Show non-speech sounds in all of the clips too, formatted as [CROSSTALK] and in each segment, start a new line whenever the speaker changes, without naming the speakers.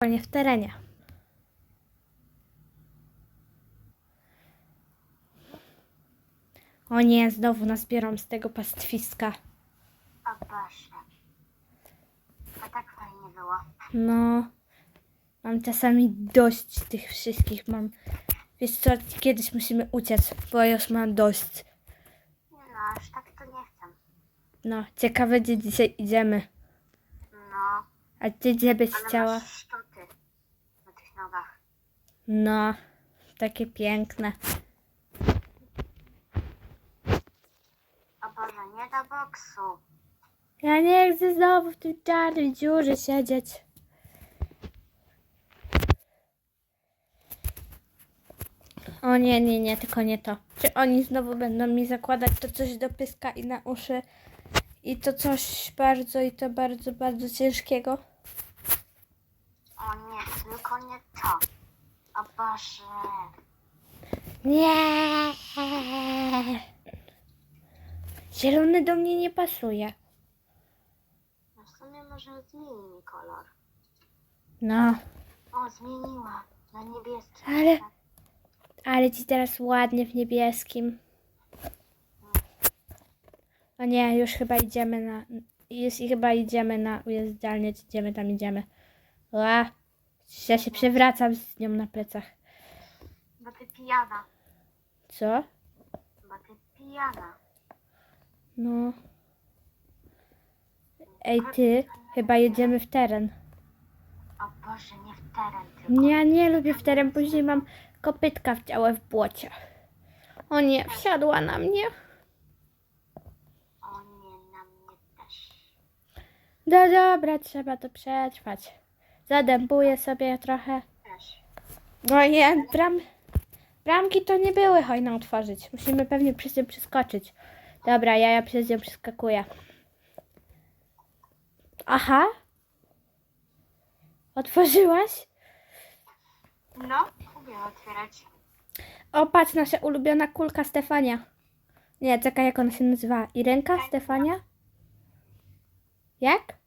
w terenie. O nie, znowu nas biorą z tego pastwiska.
O Boże. A tak fajnie było.
No, mam czasami dość tych wszystkich. Mam, wiesz co, kiedyś musimy uciec, bo już mam dość.
Nie no, aż tak to nie chcę.
No, ciekawe gdzie dzisiaj idziemy.
No,
A ty gdzie byś
ale
chciała?
masz sztuty na tych nogach.
No, takie piękne.
O Boże, nie do boksu.
Ja nie chcę znowu w tej czarnej dziurze siedzieć. O nie, nie, nie, tylko nie to. Czy oni znowu będą mi zakładać to coś do pyska i na uszy? I to coś bardzo, i to bardzo, bardzo ciężkiego?
O nie, tylko nie to. Boże.
Nie! Zielony do mnie nie pasuje.
No w sumie może zmieni mi kolor.
No,
O, zmieniła. Na niebieski.
Ale- ale ci teraz ładnie w niebieskim. O nie, już chyba idziemy na. Już chyba idziemy na ujeżdżalnię, czy idziemy tam idziemy. Ła, ja się przewracam z nią na plecach.
Bo ty pijana.
Co?
Bo ty pijana.
No. Ej, ty, chyba jedziemy w teren.
O Boże, nie w teren tylko.
Nie, nie lubię w teren, później mam kopytka w ciałe w błocie. O nie, wsiadła na mnie.
O nie, na mnie też.
No dobra, trzeba to przetrwać. Zadębuję sobie trochę. No nie, bram, bramki to nie były hojno otworzyć. Musimy pewnie przez nie przeskoczyć. Dobra, ja, ja przez nią przeskakuję. Aha. Otworzyłaś?
No, umiem otwierać.
O, patrz, nasza ulubiona kulka Stefania. Nie, czekaj, jak ona się nazywa? Irenka? Stefania? Jak?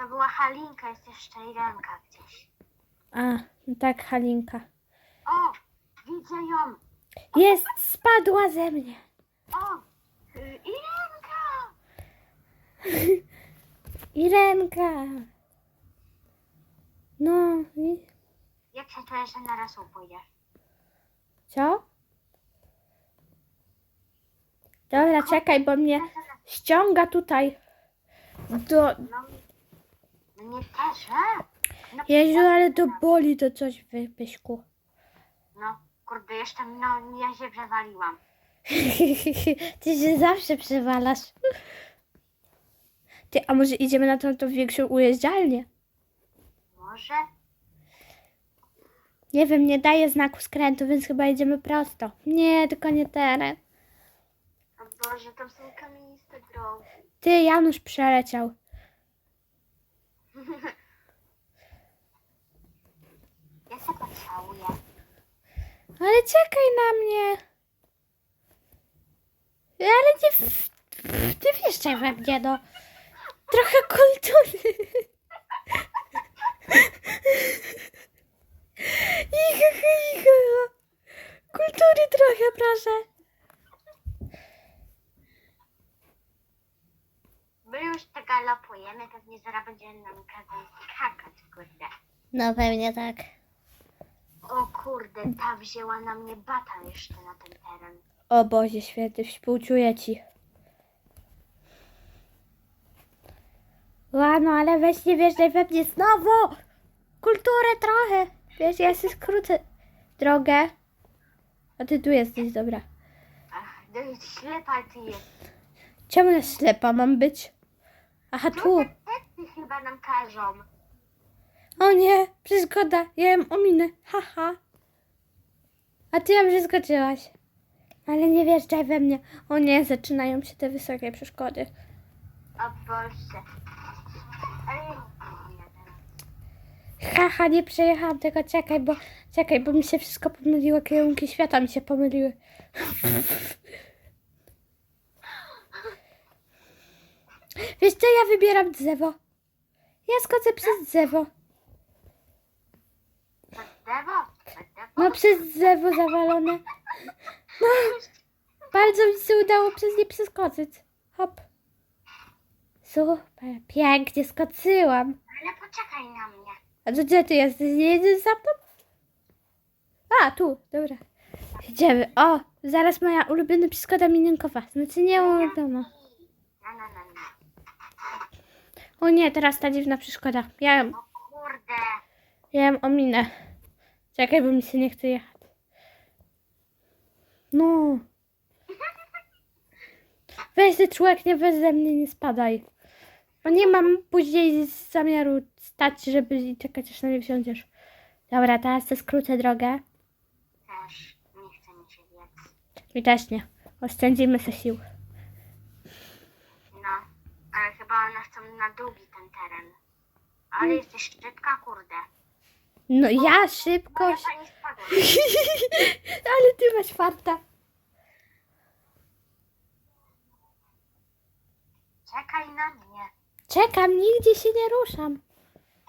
To była Halinka, jest jeszcze Irenka gdzieś.
A, no tak, Halinka.
O, widzę ją.
Jest, spadła ze mnie.
O, y, Irenka. [LAUGHS]
Irenka. No, i
Jak się czujesz, że na raz pójdziesz?
co? Dobra, czekaj, bo mnie ściąga tutaj. Do...
No, no nie też, e? No,
Jezu, ale to boli to coś w pyśku.
No, kurde, jeszcze, no, ja się przewaliłam. [LAUGHS]
Ty się zawsze przewalasz. Ty, a może idziemy na tą, tą większą ujeżdżalnię?
Może?
Nie wiem, nie daje znaku skrętu, więc chyba idziemy prosto. Nie, tylko nie teren.
O Boże, tam są kamieniste drogi.
Ty, Janusz przeleciał.
Ja się pocałuję.
Ale czekaj na mnie. Ale nie, nie wjeżdżaj we mnie, no. Trochę kultury. Icha, icha. Kultury trochę, proszę.
My już tak galopujemy, pewnie zaraz będzie nam kazać skakać, kurde.
No pewnie tak.
O kurde, ta wzięła na mnie bata jeszcze na ten teren.
O Boże święty, współczuję ci. Łano, ale weź nie wjeżdżaj we mnie znowu! Kulturę trochę! Wiesz, ja sobie skrócę drogę. A ty tu jesteś, dobra.
Ach, no jest ślepa ty jest.
Czemu ślepa mam być? Aha, tu.
No, ty chyba nam każą.
O nie, przeszkoda, ja ją ominę. Haha. A ty ją przeskoczyłaś. Ale nie wjeżdżaj we mnie. O nie, zaczynają się te wysokie przeszkody.
O Boże. Ale.
Haha, nie przejechałam tego, czekaj, bo czekaj, bo mi się wszystko pomyliło, kierunki świata mi się pomyliły. [LAUGHS] Wiesz co, ja wybieram drzewo. Ja skoczę przez drzewo.
Przez drzewo?
No przez drzewo zawalone. No, bardzo mi się udało przez nie przeskoczyć. Hop. Super, pięknie skoczyłam.
Ale poczekaj na mnie.
A to gdzie ty jesteś? Nie jedziesz za mną? A, tu, dobra. Idziemy. O, zaraz moja ulubiona przeszkoda minionkowa. Znaczy nie ulubiona. O nie, teraz ta dziwna przeszkoda. Ja ją,
O kurde.
ja ją ominę. Czekaj, bo mi się nie chce jechać. No. Weź ty człowiek, nie weź ze mnie, nie spadaj. Bo nie mam później zamiaru stać, żeby i czekać, aż na mnie wsiądziesz. Dobra, teraz to skrócę drogę.
Też nie chce mi się biec.
I też nie. Oszczędzimy sobie sił.
Chyba one chcą na długi ten teren. Ale jesteś szybka, kurde.
No ja
Moja
szybkość.
pani spadła. [LAUGHS]
Ale ty masz farta.
Czekaj na mnie.
Czekam, nigdzie się nie ruszam.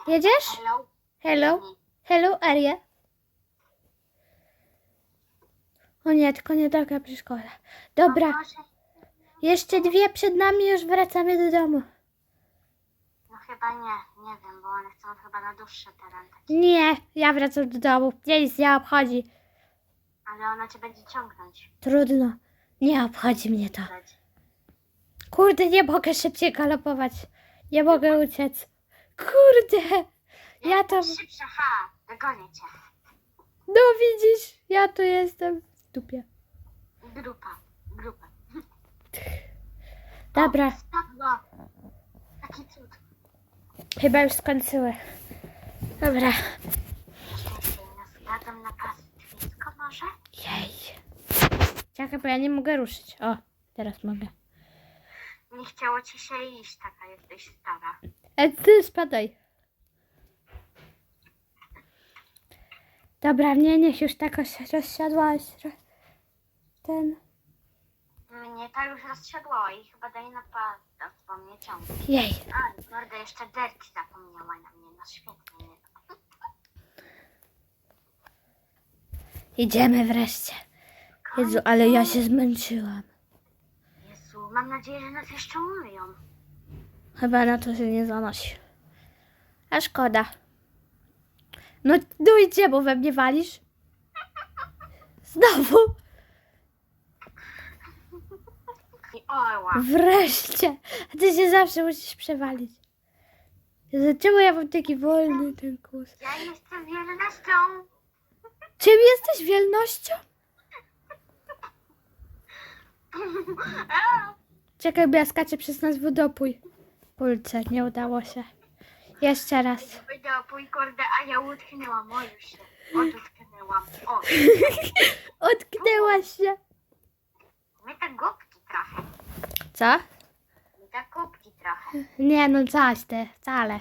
Jedziesz?
Hello?
Hello? Hello, Aria. O nie, tylko nie taka przeszkoda. Dobra,
No, może-
jeszcze dwie przed nami, już wracamy do domu.
No chyba nie, nie wiem, bo one chcą chyba na dłuższy teren.
Nie, ja wracam do domu. Mnie nic nie obchodzi.
Ale ona cię będzie ciągnąć.
Trudno. Nie obchodzi mnie to. Kurde, nie mogę szybciej galopować. Nie mogę uciec. Kurde. Ja to...
Jestem Szybsza, ha, dogonię cię.
No widzisz, ja tu jestem w dupie.
Grupa.
Dobra.
Taki cud.
chyba już skończyły. Dobra.
Na pastwisko może?
Jej. Czekaj, bo ja nie mogę ruszyć. O, teraz mogę.
Nie chciało ci się iść, taka jesteś stara.
E, ty spadaj. Dobra, nie, niech już tak rozsiadłaś. Ro- Ten.
Mnie ta już rozsiadła i chyba daje na pastwo mnie ciągnie.
Jej.
Ale kurde, jeszcze Derki zapomniała na mnie, no świetnie. Nie?
Idziemy wreszcie. Jezu, ale ja się zmęczyłam.
Jezu, mam nadzieję, że nas jeszcze umyją.
Chyba na to się nie zanosi. A szkoda. No, no idzie, bo we mnie walisz. Znowu.
I oła.
Wreszcie. A ty się zawsze musisz przewalić. Czemu ja mam taki wolny ten kurs?
Ja jestem wielnością.
Czym jesteś wielnością? Czekaj, bo ja skaczę przez nas wodopój. Pulce, nie udało się. Jeszcze raz.
Wydopój, kurde, a ja utknęłam. O, już się. Odutknęłam. O, [LAUGHS]
Otknęłaś się.
my te głupki trochę.
Co?
Te głupki trochę.
Nie, no coś ty, wcale.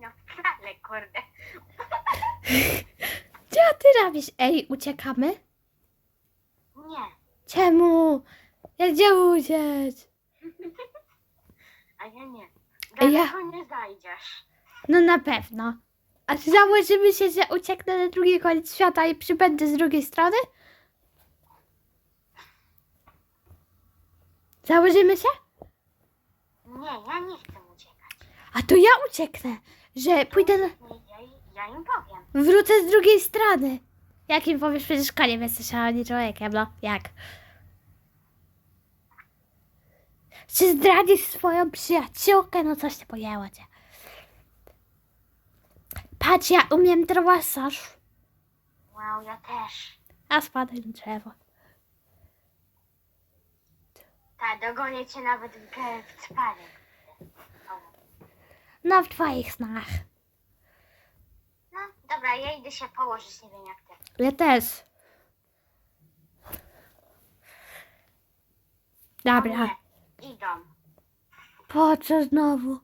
No wcale, kurde. [LAUGHS]
Co ty robisz? Ej, uciekamy?
Nie,
Czemu? Ja gdzie uciec?
a ja nie.
A ja-
Daleko nie zajdziesz.
No na pewno. A czy założymy się, że ucieknę na drugi koniec świata i przybędę z drugiej strony? Założymy się?
Nie, ja nie chcę uciekać.
A to ja ucieknę, że pójdę na...
Nie, ja, ja im powiem.
Wrócę z drugiej strony. Jak im powiesz, przecież koniem jesteś, a nie człowiekiem, no. Jak? Czy zdradzisz swoją przyjaciółkę? No coś się pojęło cię. Patrz, ja umiem drowasaż.
Wow, ja też.
A spadaj na drzewo.
Tak, dogonię cię nawet w, ge- w.
No w twoich snach.
No, dobra, ja idę się położyć, nie wiem jak ty.
Ja też. Dobra.
Nie, idą.
Po co znowu?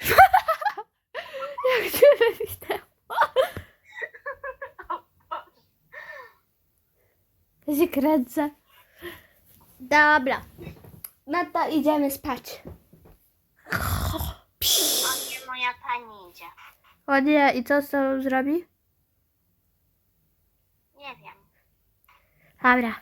[LAUGHS] Jak cię wywinęło. [LAUGHS] Ja się kręcę. Dobra. No to idziemy spać.
O nie, moja pani idzie.
O nie, i co z tobą zrobi?
Nie wiem.
Dobra.